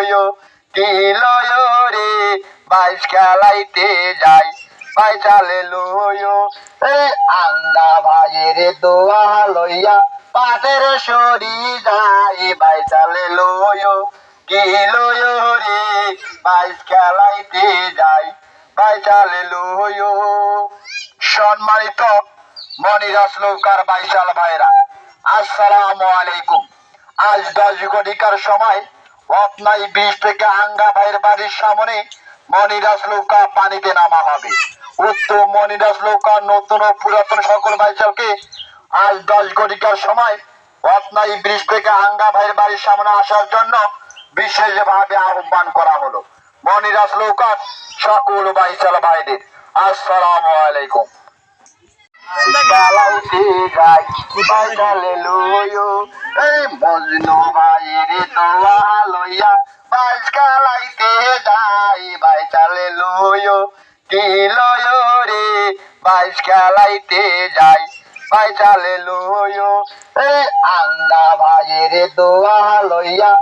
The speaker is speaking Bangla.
লইও কি লইও রে? বাইশ খেলাইতে যাই বাইচালে লইও। এই আঙ্গা ভাইয়ের দোয়া লইয়া পাটের সরি যাই বাইচালে লইও। কি লইও রে? বাইশ খেলাইতে যাই বাইচালে লইও। সম্মানিত মনিরাজ নৌকার বাইশাল ভাইরা, আসসালামু আলাইকুম। আজ দশ ঘটিকার সময় অপনাই বিশ থেকে আঙ্গা ভাইয়ের বাড়ির সামনে মনিরাজ নৌকা পানিতে নামা হবে। উক্ত মনিরাজ নৌকা নতুন ও পুরাতন সকল বাইশালকে আজ দশ ঘটিকার সময় অপনাই ব্রিজ থেকে আঙ্গা ভাইয়ের বাড়ির সামনে আসার জন্য বিশেষভাবে আহ্বান করা হলো। মনিরাজ নৌকার সকল বাইশাল ভাইদের। আসসালামু আলাইকুম। এই মজনু ভাইয়ের দোয়া লইয়া যাই বাইচালে লইও কি লইও রে? চালাইতে যাই বাইচালে লইও এই আন্দা ভাইয়ের দোয়া লইয়া